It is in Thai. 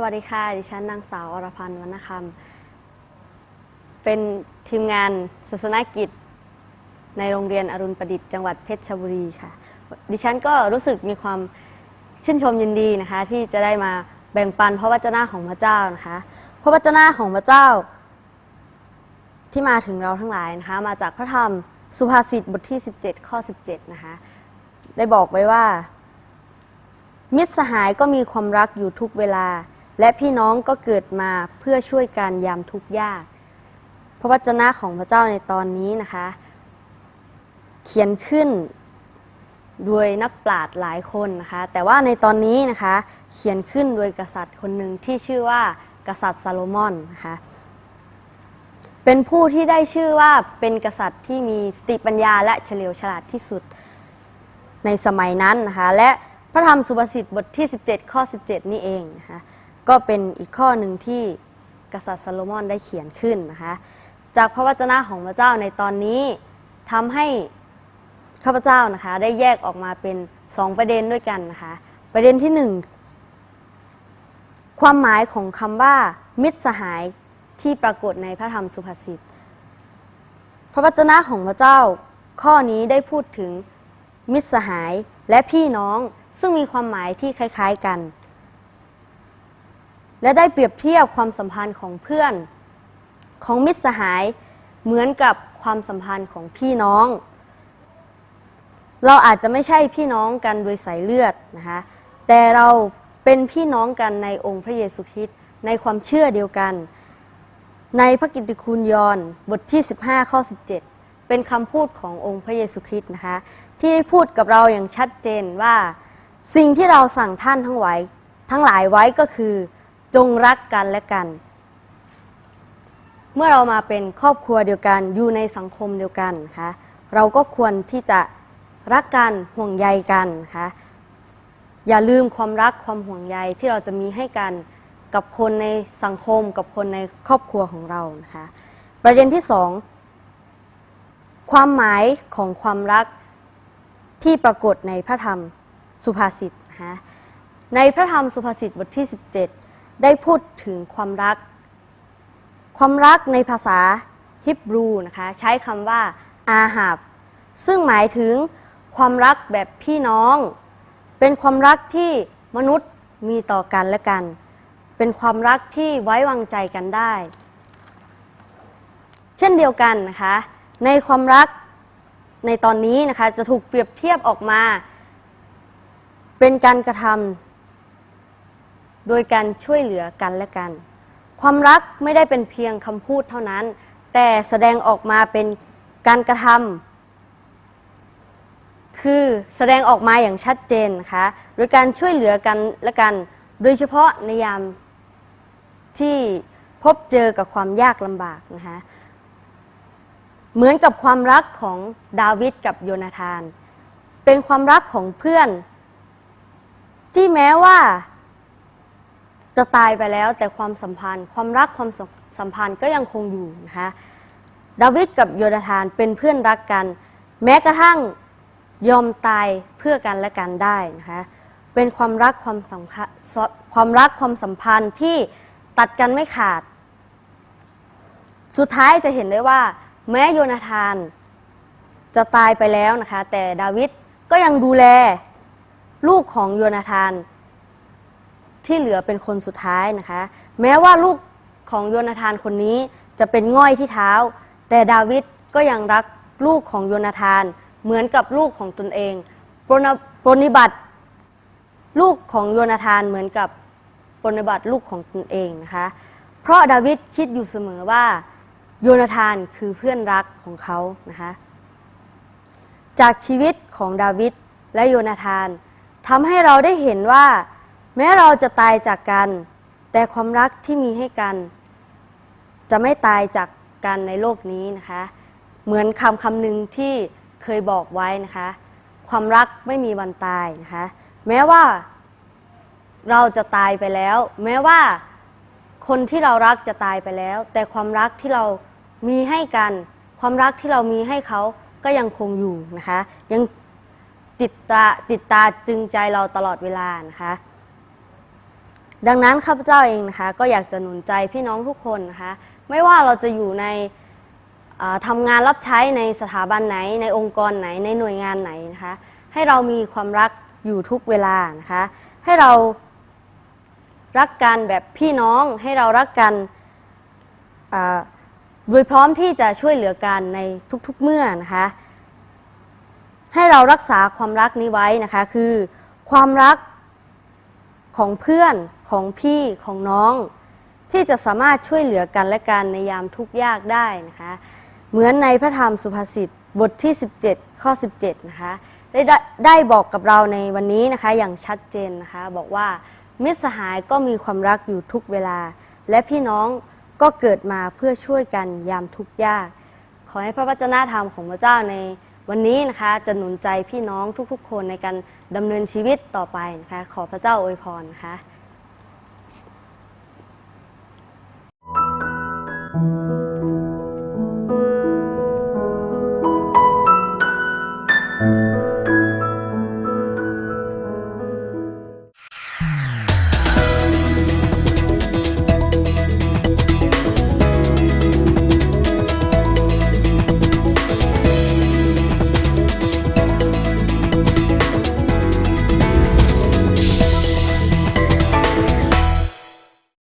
สวัสดีค่ะ ดิฉันนางสาวอรพันธ์วรรณคำเป็นทีมงานศาสนกิจ ในโรงเรียนอรุณประดิษฐ์จังหวัดเพชรบุรีค่ะ ดิฉันก็รู้สึกมีความชื่นชมยินดีนะคะ ที่จะได้มาแบ่งปันพระวจนะของพระเจ้านะคะ พระวจนะของพระเจ้า ที่มาถึงเราทั้งหลายนะคะ มาจากพระธรรมสุภาษิตบทที่ 17 ข้อ 17 นะคะ ได้บอกไว้ว่ามิตรสหายก็มีความรักอยู่ทุกเวลา และพี่น้องก็เกิดมาเพื่อช่วยกันยามทุกข์ยาก พระวจนะของพระเจ้าในตอนนี้นะคะ เขียนขึ้นโดยนักปราชญ์หลายคนนะคะ แต่ว่าในตอนนี้นะคะเขียนขึ้นโดยกษัตริย์คนหนึ่งที่ชื่อว่ากษัตริย์ซาโลมอนนะคะเป็นผู้ที่ได้ชื่อว่าเป็นกษัตริย์ที่มีสติปัญญาและเฉลียวฉลาดที่สุดในสมัยนั้นนะคะและพระธรรมสุภาษิตบทที่ 17 ข้อ 17 นี่เองนะคะ ก็เป็นอีกข้อหนึ่งที่กษัตริย์ซาโลมอนได้เขียนขึ้นนะคะ จากพระวจนะของพระเจ้าในตอนนี้ทำให้ข้าพเจ้านะคะ ได้แยกออกมาเป็นสองประเด็นด้วยกันนะคะ ประเด็นที่หนึ่งความหมายของคำว่า มิตรสหายที่ปรากฏในพระธรรมสุภาษิตพระวจนะของพระเจ้า ข้อนี้ได้พูดถึงมิตรสหายและพี่น้องซึ่งมีความหมายที่คล้าย ๆกัน และได้เปรียบเทียบความสัมพันธ์ของเพื่อน ของมิตรสหายเหมือนกับความสัมพันธ์ของพี่น้อง เราอาจจะไม่ใช่พี่น้องกันโดยสายเลือดนะคะแต่เราเป็นพี่น้องกันในองค์พระเยซูคริสต์ในความเชื่อเดียวกัน ในพระกิตติคุณยอห์นบทที่ 15 ข้อ 17 เป็นคำพูดขององค์พระเยซูคริสต์นะคะที่ได้พูดกับเราอย่างชัดเจนว่า สิ่งที่เราสั่งท่านทั้งไว้ทั้งหลายไว้ก็คือ จงรักกันและกัน เมื่อเรามาเป็นครอบครัวเดียวกันอยู่ในสังคมเดียวกันนะคะเราก็ควรที่จะรักกันห่วงใยกันนะคะอย่าลืมความรักความห่วงใยที่เราจะมีให้กันกับคนในสังคมกับคนในครอบครัวของเรานะคะประเด็นที่สองความหมายของความรักที่ปรากฏในพระธรรมสุภาษิตนะคะในพระธรรมสุภาษิตบทที่ 17 ได้พูดถึงความรัก ความรักในภาษาฮิบรูนะคะ ใช้คำว่าอาหับซึ่งหมายถึงความรักแบบพี่น้อง เป็นความรักที่มนุษย์มีต่อกันและกัน เป็นความรักที่ไว้วางใจกันได้ เช่นเดียวกันนะคะ ในความรักในตอนนี้นะคะจะถูกเปรียบเทียบออกมา เป็นการกระทำ โดยการช่วยเหลือกันและกัน ความรักไม่ได้เป็นเพียงคำพูดเท่านั้น แต่แสดงออกมาเป็นการกระทำคือแสดงออกมาอย่างชัดเจนนะคะโดยการช่วยเหลือกันและกัน โดยเฉพาะในยามที่พบเจอกับความยากลำบากนะคะเหมือนกับความรักของดาวิดกับโยนาธาน เป็นความรักของเพื่อน ที่แม้ว่า จะตายไปแล้วแต่ความสัมพันธ์ ความรักความสัมพันธ์ก็ยังคงอยู่นะคะดาวิดกับโยนาธานเป็นเพื่อนรักกัน แม้กระทั่งยอมตายเพื่อกันและกันได้นะคะเป็นความรักความสัมพันธ์ความรักความสัมพันธ์ที่ตัดกันไม่ขาด สุดท้ายจะเห็นได้ว่า แม้โยนาธานจะตายไปแล้วนะคะ แต่ดาวิดก็ยังดูแลลูกของโยนาธาน ที่เหลือเป็นคนสุดท้ายนะคะ แม้ว่าลูกของโยนาธานคนนี้จะเป็นง่อยที่เท้า แต่ดาวิดก็ยังรักลูกของโยนาธาน เหมือนกับลูกของตนเองปรนิบัติลูกของโยนาธานเหมือนกับปรนิบัติลูกของตนเองนะคะ เพราะดาวิดคิดอยู่เสมอว่าโยนาธานคือเพื่อนรักของเขานะคะจากชีวิตของดาวิดและโยนาธานทำให้เราได้เห็นว่า แม้เราจะตายจากกัน แต่ความรักที่มีให้กัน จะไม่ตายจากกันในโลกนี้นะคะ เหมือนคำคำหนึ่งที่เคยบอกไว้นะคะ ความรักไม่มีวันตายนะคะ แม้ว่าเราจะตายไปแล้ว แม้ว่าคนที่เรารักจะตายไปแล้ว แต่ความรักที่เรามีให้กัน ความรักที่เรามีให้เขาก็ยังคงอยู่นะคะ ยังติดตาติดตาจึงใจเราตลอดเวลานะคะ ดังนั้นข้าพเจ้าเองนะคะก็อยากจะหนุนใจพี่น้องทุกคนนะคะไม่ว่าเราจะอยู่ในอ่าทำงานรับใช้ในสถาบันไหน ในองค์กรไหน ในหน่วยงานไหนนะคะให้เรามีความรักอยู่ทุกเวลานะคะให้เรารักกันแบบพี่น้องให้เรารักกันโดยพร้อมที่จะช่วยเหลือกันในทุกๆเมื่อนะคะให้เรารักษาความรักนี้ไว้นะคะคือความรัก ของเพื่อนของพี่ของน้อง ที่จะสามารถช่วยเหลือกันและกันในยามทุกข์ยากได้นะคะ เหมือนในพระธรรมสุภาษิตบทที่ 17 ข้อ 17 นะคะได้ได้ได้บอกกับเราในวันนี้นะคะอย่างชัดเจนนะคะ บอกว่ามิตรสหายก็มีความรักอยู่ทุกเวลา และพี่น้องก็เกิดมาเพื่อช่วยกันยามทุกข์ยาก ขอให้พระวจนะธรรมของพระเจ้าใน วันนี้นะคะจะหนุนใจพี่น้องทุกๆ คนในการดำเนินชีวิตต่อไปนะคะขอพระเจ้าอวยพรนะคะ